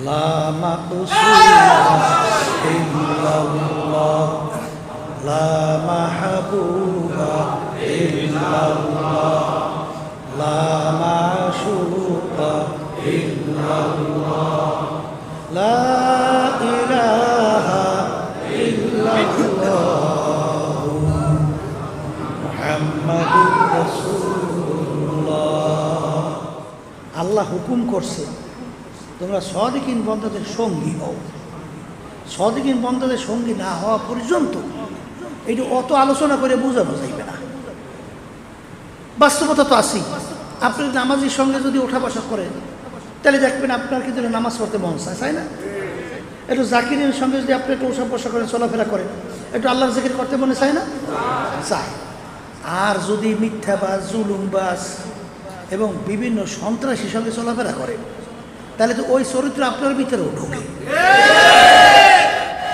লা মাকসুদা ইল্লাল্লাহ লা মাহবুবা ইল্লাল্লাহ লা মাশুকা ইল্লাল্লাহ লা ইলাহা ইল্লাল্লাহ মুহাম্মাদুর রাসূলুল্লাহ আল্লাহ হুকুম করছে তোমরা সদিকিন বন্ধদের সঙ্গী হও। সদিকিন বন্ধদের সঙ্গী না হওয়া পর্যন্ত এইটা অত আলোচনা করে বোঝানো যাইবে না। বাস্তবতা তো আসি আপনি নামাজের সঙ্গে যদি ওঠা বসা করেন, তাহলে দেখবেন আপনার কিন্তু নামাজ পড়তে মন চায়, তাই না? একটু জাকিরের সঙ্গে যদি আপনি একটু ওঠা বসা করেন, চলাফেরা করেন, একটু আল্লাহর জাকির করতে মনে চায় না? চায়। আর যদি মিথ্যাবাজ, জুলুমবাজ এবং বিভিন্ন সন্ত্রাসীর সঙ্গে চলাফেরা করেন তাহলে তো ওই চরিত্র আপনার ভিতরেও ঢোকে।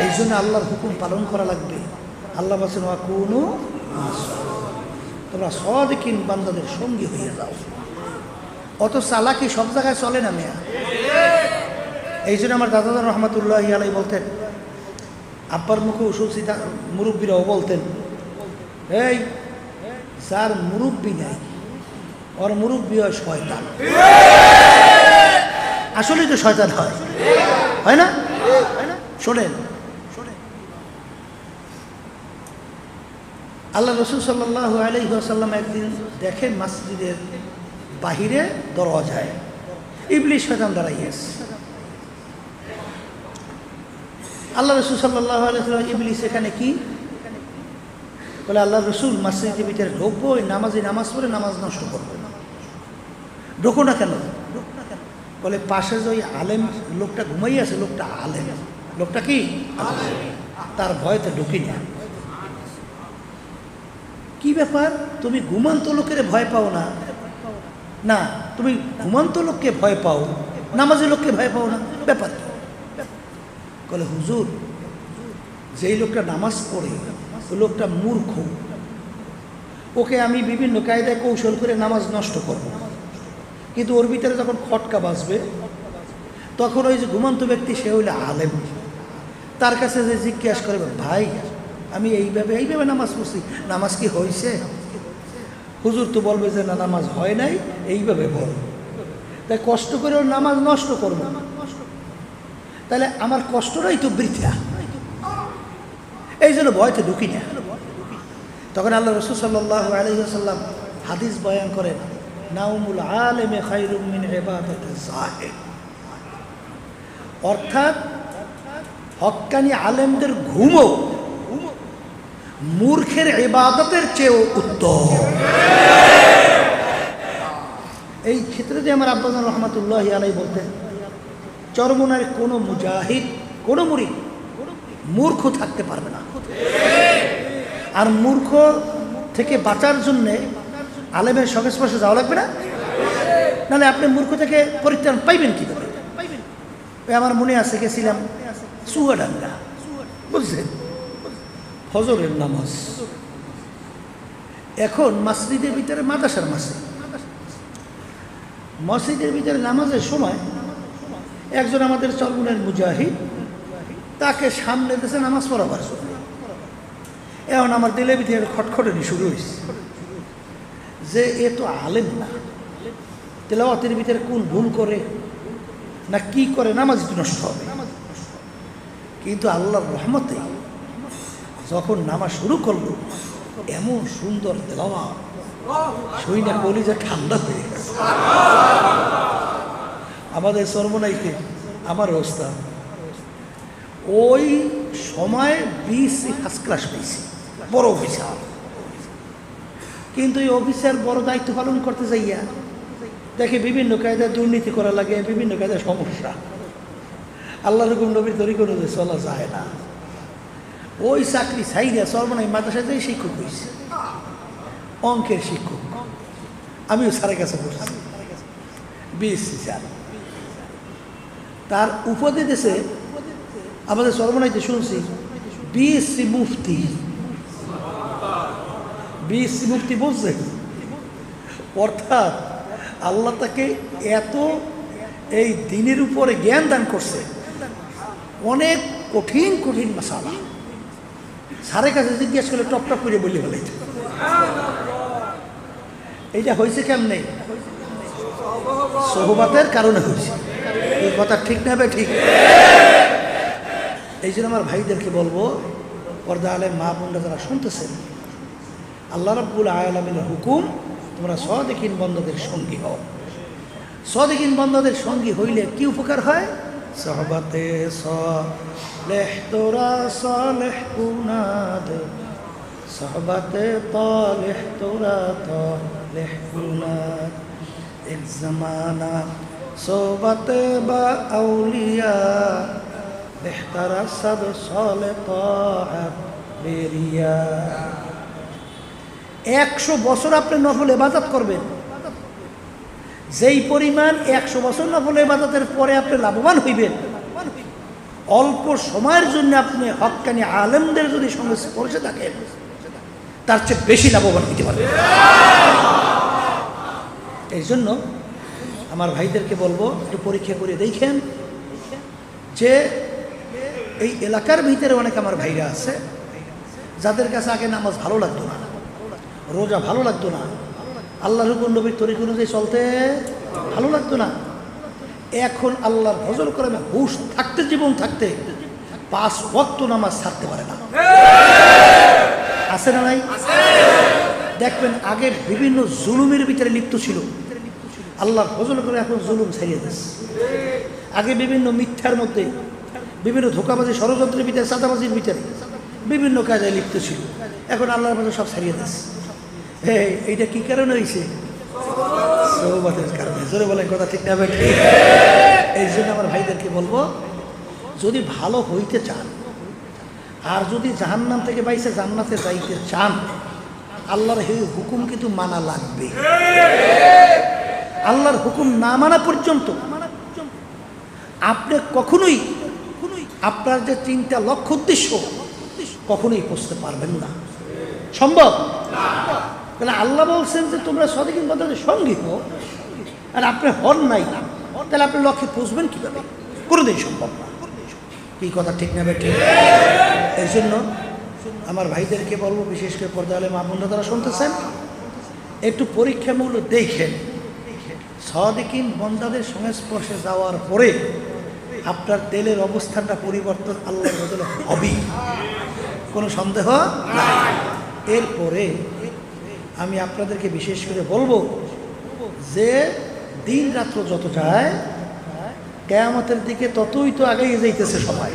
এই জন্য আল্লাহর হুকুম পালন করা লাগবে। আল্লাহ বলছেন কোনো তোমরা সদিকিন বান্দাদের সঙ্গী হয়ে যাও। অত চালাকি সব জায়গায় চলে না মেয়া? এই জন্য আমার দাদা রহমতুল্লাহ আলাই বলতেন, আব্বার মুখে সুসিতা মুরব্বীরাও বলতেন, এই, যার মুরব্বী নাই, ওর মুরব্বী হয় শয়তান। আসলেই তো শয়তান হয়। হয় না? শোনেন। আল্লাহ রসুল সাল্লাহ আলহিহাসাল্লাম একদিন দেখেন মসজিদের বাহিরে দরওয়াজায় ইবলিশ শয়তান দাঁড়াইয়েছে আল্লাহ রসুল সাল্লাহ আলাইসাল্লাম ইবলিশ এখানে কি? বলে আল্লাহ রসুল মসজিদের ভিতরে ঢুকবো, ওই নামাজে নামাজ পড়ে নামাজ নষ্ট করব। ঢোকো না কেন? বলে, পাশে যে ওই আলেম লোকটা ঘুমাই আছে, লোকটা আলেম। লোকটা কি? তার ভয়তে ঢুকি না। কি ব্যাপার? তুমি ঘুমান্ত লোকের ভয় পাও না? না, তুমি ঘুমান্ত লোককে ভয় পাও, নামাজি লোককে ভয় পাও না? ব্যাপার বলে হুজুর, যেই লোকটা নামাজ পড়ে, ওই লোকটা মূর্খ। ওকে আমি বিভিন্ন কায়দায় কৌশল করে নামাজ নষ্ট করব। কিন্তু ওর ভিতরে যখন খটকা বাজবে, তখন ওই যে ঘুমন্ত ব্যক্তি, সে হইলে আলেম। তার কাছে যে জিজ্ঞাসা করবে, ভাই, আমি এইভাবে এইভাবে নামাজ পড়ছি, নামাজ কি হয়েছে হুজুর তো বলবে যে, না, নামাজ হয় নাই, এইভাবে বল। তাই কষ্ট করে ওর নামাজ নষ্ট করব। তাহলে আমার কষ্টটাই তো বৃথা। এই জন্য ভয়তে ঢুকি না। তখন আল্লাহ রসুল সাল্লাহ আলহিহাসাল্লাম হাদিস বয়ান করেন নাউমুল আলেমে খাইরুমিন এবাদত জাহেদ অর্থাৎ হক্কানি আলেমদের ঘুমও মূর্খের এবাদতের চেয়েও উত্তম। এই ক্ষেত্রে যে আমার আব্বাজান রহমতুল্লাহ আলাই বলতেন, চরমনার কোনো মুজাহিদ, কোনো মুড়ি মূর্খ থাকতে পারবে না। আর মূর্খ থেকে বাঁচার জন্যে আলেমের সংস্পর্শে যাওয়া লাগবে না? নাহলে আপনি মূর্খ থেকে পরিত্রাণ পাইবেন কীভাবে? ওই আমার মনে আছে, গেছিলাম চুয়াডাঙ্গা বুঝছেন? ফজরের নামাজ। এখন মসজিদের ভিতরে মাদাসার মাসে। মসজিদের ভিতরে নামাজের সময় একজন আমাদের চরমুনের মুজাহিদ, তাকে সামনে দেশে নামাজ পড়াবার জন্য। এখন আমার দিলে ভিতরে খটখটানি শুরু হয়েছে যে এ তো আলেম না। তেলাওয়াতের ভিতরে কোন ভুল করে, না কি করে, নামাজ নষ্ট হবে। কিন্তু আল্লাহর রহমতে যখন নামাজ শুরু করল, এমন সুন্দর তেলাওয়া শুই না কলিজা ঠান্ডা গেছে। আমাদের সর্বনাইতে আমার অবস্থা। ওই সময় বিসি ফার্স্ট ক্লাস পেয়েছি, বড় অফিসার। কিন্তু এই অফিসার বড় দায়িত্ব পালন করতে যাইয়া দেখে বিভিন্ন কায়দায় দুর্নীতি করা লাগে, বিভিন্ন কায়দায় সমস্যা। আল্লাহ রকম নবীর তরি কোনো চলা যায় না। ওই চাকরি সাইডা সর্বনাই মাদ্রাসায় যাই শিক্ষক হয়েছে অঙ্কের শিক্ষক। আমিও স্যারের কাছে বসেছি বিএসসি স্যার। তার উপাধি দেশে আমাদের সর্বনাইতে শুনছি, বিএসসি মুফতি। বিএসসি মুফতি বলছে? অর্থাৎ আল্লাহ তাকে এত এই দিনের উপরে জ্ঞান দান করছে। অনেক কঠিন কঠিন মশালা স্যারের কাছে জিজ্ঞেস করলে টপ টপ করে বলি বলে এইটা হয়েছে কেমনে? সহবাতের কারণে হয়েছে। এই কথা ঠিক না ঠিক? এই জন্য আমার ভাইদেরকে বলব, পর্দা আলে মা বোনরা যারা শুনতেছেন আল্লাহ রাব্বুল আলমিনের হুকুম, তোমরা সদেকিন বন্ধদের সঙ্গী হও। সদেকিন বন্ধদের সঙ্গী হইলে কি উপকার হয়? সহবাতে সলেহ, তোরা সলেহ কুনাদ। সহবাতে তলেহ, তোরা তলেহ কুনাদ। এক জমানা সোবতে বা আউলিয়া, বেহতারা সদ সলে তাআত বেরিয়া। একশো বছর আপনি নফল এবাদত করবেন। যেই পরিমাণ একশো বছর নফল এবাদতের পরে আপনি লাভবান হইবেন। অল্প সময়ের জন্য আপনি হকানি আলেমদের যদি সঙ্গে স্পর্শে থাকেন, তার চেয়ে বেশি লাভবান হইতে পারবেন। এই জন্য আমার ভাইদেরকে বলব, একটু পরীক্ষা করে দেখেন যে এই এলাকার ভিতরে অনেক আমার ভাইরা আছে, যাদের কাছে আগে নামাজ ভালো লাগতো না। রোজা ভালো লাগতো না। আল্লাহ হুকুন নবীর তরিক অনুযায়ী চলতে ভালো লাগতো না। এখন আল্লাহর ভজল করে হুশ থাকতে, জীবন থাকতে পাঁচ ওয়াক্ত নামাজ ছাড়তে পারে না। আছে না নাই? দেখবেন আগে বিভিন্ন জুলুমের ভিতরে লিপ্ত ছিল। আল্লাহর ভজল করে এখন জুলুম ছাড়িয়ে দিচ্ছে আগে বিভিন্ন মিথ্যার মধ্যে, বিভিন্ন ধোকাবাজি ষড়যন্ত্রের ভিতরে, চাঁদাবাজির ভিতরে বিভিন্ন কাজে লিপ্ত ছিল। এখন আল্লাহর মধ্যে সব ছাড়িয়ে দিচ্ছে হ্যাঁ এইটা কি কারণে হয়েছে সৌবাদের কারণে। জোরে বলেন, কথা ঠিক না এই জন্য আমার ভাইদেরকে বলব, যদি ভালো হইতে চান, আর যদি জাহান্নাম থেকে বাইসে জান্নাতে যাইতে চান, আল্লাহর এই হুকুম কিন্তু মানা লাগবে। আল্লাহর হুকুম না মানা পর্যন্ত আপনি কখনোই আপনার যে চিন্তা লক্ষ্য উদ্দেশ্য, কখনোই পৌঁছতে পারবেন না। সম্ভব? তাহলে আল্লাহ বলছেন যে তোমরা সদিকিন বদলের সঙ্গী হো আর আপনি হন নাই না। তাহলে আপনি লক্ষ্যে পৌঁছবেন কীভাবে? কোনোদিন সম্ভব না। কি কথা, ঠিক নেবে ঠিক এই জন্য আমার ভাইদেরকে বলব, বিশেষ করে পর্দা আলে মা বন্ধু তারা শুনতেছেন, একটু পরীক্ষামূলক দেখেন। সদিকিন বন্দাদের সংস্পর্শে যাওয়ার পরে আপনার তেলের অবস্থানটা পরিবর্তন আল্লাহর বদলে হবেই কোনো সন্দেহ? নাই এরপরে আমি আপনাদেরকে বিশেষ করে বলব যে দিন রাত্র যত যায়, কেয়ামতের দিকে ততই তো আগেই যাইতেছে সবাই।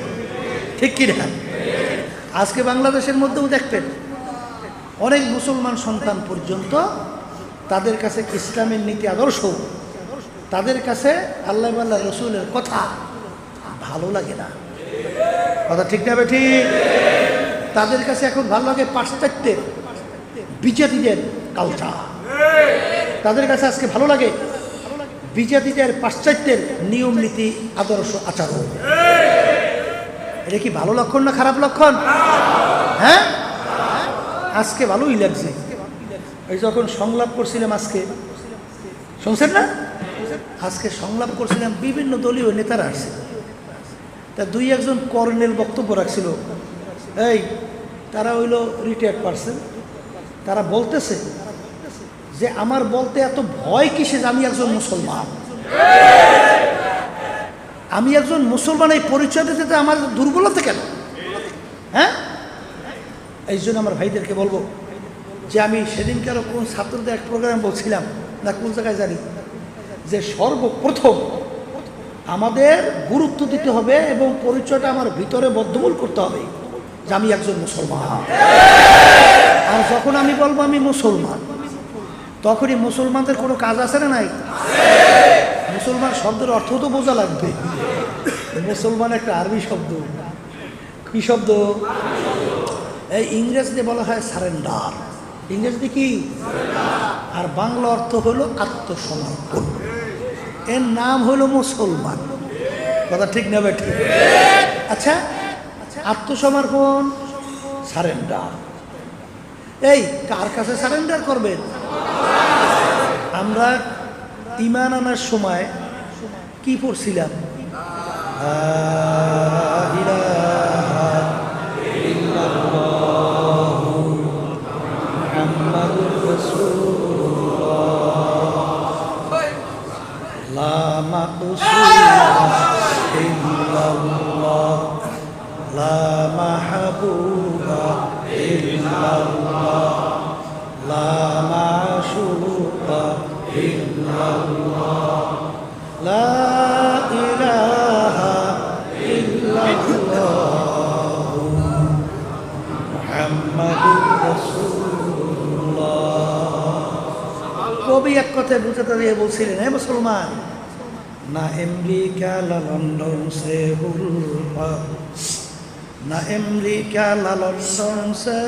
ঠিক কি না? আজকে বাংলাদেশের মধ্যেও দেখবেন, অনেক মুসলমান সন্তান পর্যন্ত তাদের কাছে ইসলামের নীতি আদর্শ, তাদের কাছে আল্লাহ আল্লাহ রসুলের কথা ভালো লাগে না। কথা ঠিক না ঠিক? তাদের কাছে এখন ভালো লাগে পাশ্চাত্যের বিজাতিদের কালচার তাদের কাছে আজকে ভালো লাগে? বিজাতিদের পাশ্চাত্যের নিয়ম নীতি, আদর্শ আচরণ এটা কি ভালো লক্ষণ না খারাপ লক্ষণ? হ্যাঁ? আজকে ভালোই লাগছে। এই যখন সংলাপ করছিলাম আজকে, শুনছেন না? আজকে সংলাপ করছিলাম বিভিন্ন দলীয় নেতারা আসছে তা দুই একজন কর্নেল বক্তব্য রাখছিল। এই, তারা হইল রিটায়ার্ড পারসন তারা বলতেছে যে আমার বলতে এত ভয় কিসে আমি একজন মুসলমান? আমি একজন মুসলমান, এই পরিচয় দিতে আমার দুর্বলতা কেন? হ্যাঁ? এই জন্য আমার ভাইদেরকে বলব যে আমি সেদিনকারও কোন ছাত্রদের এক প্রোগ্রাম বলছিলাম, না কোন জায়গায় জানি, যে সর্বপ্রথম আমাদের গুরুত্ব দিতে হবে এবং পরিচয়টা আমার ভিতরে বদ্ধমূল করতে হবে। যে আমি একজন মুসলমান। আর যখন আমি বলব আমি মুসলমান, তখনই মুসলমানদের কোনো কাজ আছে না নাই? মুসলমান শব্দের অর্থ তো বোঝা লাগবে। মুসলমান একটা আরবি শব্দ। কি শব্দ? এই ইংরেজিতে বলা হয় সারেন্ডার। ইংরেজিতে কি? আর বাংলা অর্থ হলো আত্মসমর্পণ। এর নাম হলো মুসলমান। কথা ঠিক নেবে ঠিক। আচ্ছা আত্মসমর্পণ সারেন্ডার। এই কার কাছে সারেন্ডার করবেন? আমরা ইমান আনার সময় কি পড়ছিলাম? লা রাসূলুল্লাহ লা মাকসুদা ইল্লাল্লাহ লা মাহবুবা ইল্লাল্লাহ লা মাশুকা ইল্লাল্লাহ লা ইলাহা ইল্লাল্লাহ মুহাম্মাদুর রাসূলুল্লাহ কবি এক কথায় বুঝাতে দিয়ে বলছিলেন, হে মুসলমান, না আমেরিকা লন্ডন সে হুলফা না আমেরিকা লা লন্ডন সে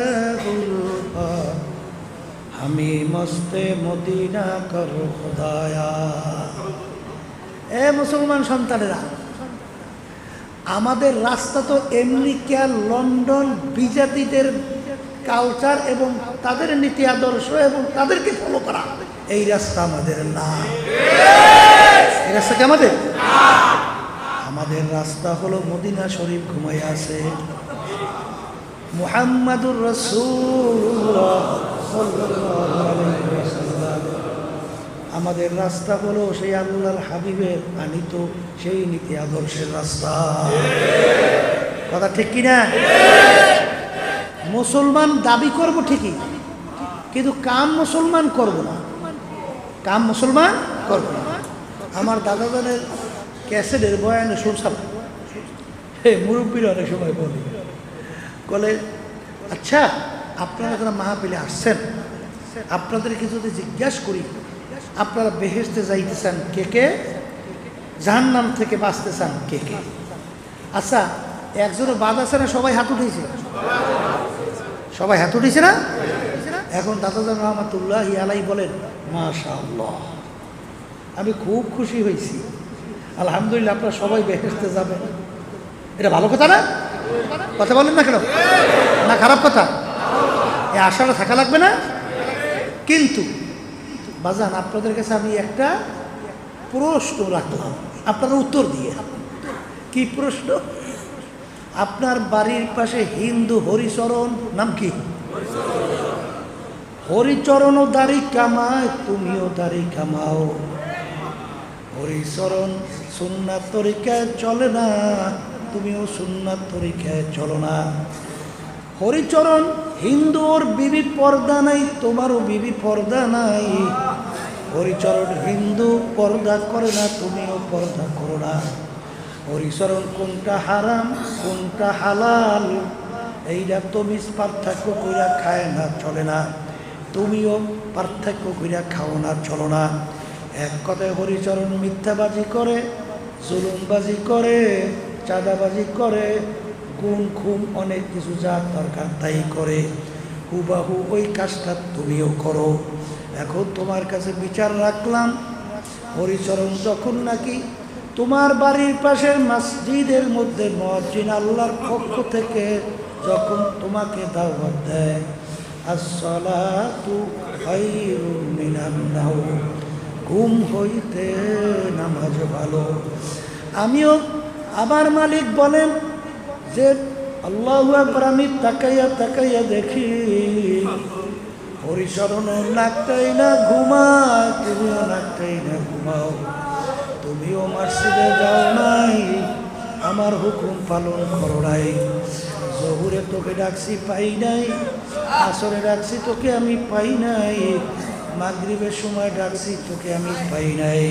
আমি মস্তে মদিনা কর খোদায়া। এ মুসলমান সন্তানেরা, আমাদের রাস্তা তো আমেরিকা লন্ডন, বিজাতিদের কালচার এবং তাদের নীতি আদর্শ এবং তাদেরকে ফলো করা। এই রাস্তা আমাদের না। এই রাস্তা কি আমাদের? আমাদের রাস্তা হলো মদিনা শরীফ ঘুমাই আছে। মুহাম্মাদুর। আমাদের রাস্তা হলো সেই আল্লাহর হাবিবের আনিত সেই নীতি আদর্শের রাস্তা। কথা ঠিক কিনা? মুসলমান দাবি করব ঠিকই, কিন্তু কাম মুসলমান করব না। কাম মুসলমান করব না। আমার দাদাদানের ক্যাসেটের বয়ানে শুনছাম। হে মুরব্বীর অনেক সময় বলি। বলে আচ্ছা আপনারা যারা মাহাপিলে আসছেন, আপনাদেরকে যদি জিজ্ঞাসা করি, আপনারা বেহেস্তে যাইতেছেন কে কে? জাহান্নাম থেকে বাঁচতে চান কে কে? আচ্ছা একজনের বাদ আছে না, সবাই হাত উঠেছে সবাই হাত উঠেছে না? এখন দাদাজান রহমতুল্লাহ আলাই বলেন মাশা আল্লাহ আমি খুব খুশি হয়েছি আলহামদুলিল্লাহ, আপনারা সবাই বেহেস্তে যাবেন। এটা ভালো কথা না? কথা বলেন না কেন? না, খারাপ কথা। এই আশাটা থাকা লাগবে না? কিন্তু বাজান আপনাদের কাছে আমি একটা প্রশ্ন রাখলাম। আপনারা উত্তর দিয়ে। কি প্রশ্ন? আপনার বাড়ির পাশে হিন্দু হরিচরণ, নাম কি? হরিচরণও দাড়ি কামায়, তুমিও দাড়ি কামাও। হরিচরণ সুন্নাত তরিকায় চলে না, তুমিও সুন্নাত তরিকায় চলো না। হরিচরণ হিন্দুর বিবি পর্দা নাই, তোমারও বিবি পর্দা নাই। হরিচরণ হিন্দু পর্দা করে না, তুমিও পর্দা করো না। হরিচরণ কোনটা হারাম, কোনটা হালাল, এইটা তুমি পার্থক্য কইরা খায় না, চলে না। তুমিও পার্থক্য কইরা খাও না, চলো না। এক কথায় হরিচরণ মিথ্যাবাজি করে, জুলুমবাজি করে, চাঁদাবাজি করে গুণ খুম অনেক কিছু যা দরকার তাই করে। হুবাহু ওই কাজটা তুমিও করো। এখন তোমার কাছে বিচার রাখলাম। হরিচরণ যখন নাকি তোমার বাড়ির পাশের মসজিদের মধ্যে মসজিদ আল্লাহর পক্ষ থেকে যখন তোমাকে দাওয়াত দেয় খায়রুম মিনান নাওম। ঘুম হইতে নামাজ ভালো। আমিও আমার মালিক বলেন যে, আল্লাহ একবার আমি তাকাইয়া তাকাইয়া দেখি হরিচরণ নাকটাই না ঘুমায়, তুমিও নাকটাই না ঘুমাও। তুমিও মসজিদে যাও নাই, আমার হুকুম পালন করো নাই। জহুরে তোকে ডাকছি, পাই নাই। আসরে ডাকছি, তোকে আমি পাই নাই। মাগরিবের সময় ডাকছি তোকে আমি পাই নাই।